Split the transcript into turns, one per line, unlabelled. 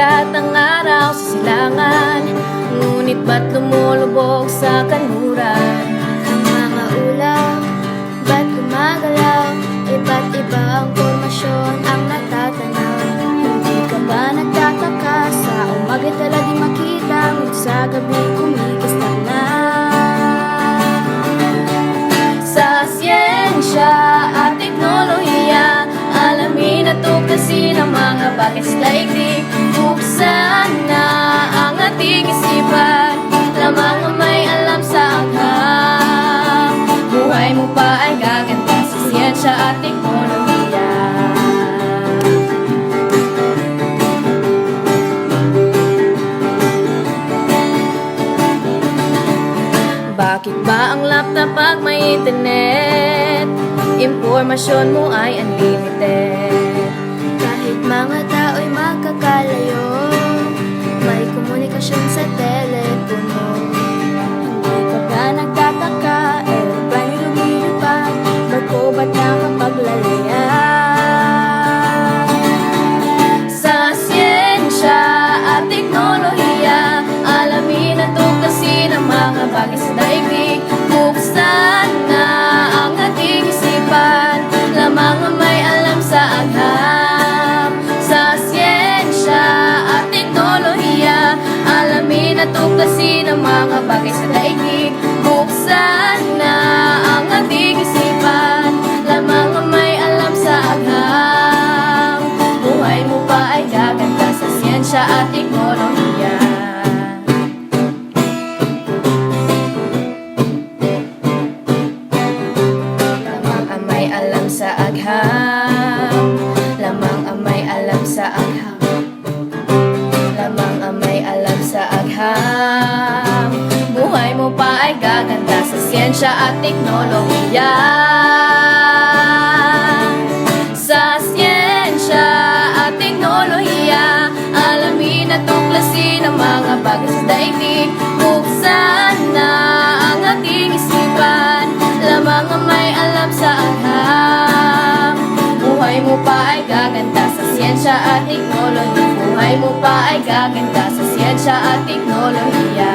Sikat ang araw sa silangan Ngunit ba't lumulubog sa kanluran?
Ang mga ulam, ba't gumagalaw? Iba't iba ang formasyon ang natatanaw. Hindi ka ba nagtataka sa umaga talaga makita Ngunit sa gabi kumikas na na.
Sa siyensya at teknolohiya Alamin at tuklasin ang mga bagay sa daigdig Buksan na ang ating isipan Lamang ang may alam sa agham Buhay mo pa ay gaganda sa siyensya at teknolohiya. Bakit ba ang laptop pag may internet? Impormasyon mo ay unlimited Tuklasin ang mga bagay sa daigdig. Buksan na ang ating isipan. Lamang ang may alam sa agham. Buhay mo pa ay gaganda sa siyensya at teknolohiya. Lamang ang may alam sa agham agham Buhay mo pa ay gaganda sa siyensya at teknolohiya. Sa siyensya at teknolohiya Alamin at tuklasin ang mga bagay sa daigdig. Buksan na ang ating isipan Lamang ang may alam sa agham Buhay mo pa ay gaganda sa siyensya at teknolohiya Buhay mo pa ay gaganda sa siyensya at teknolohiya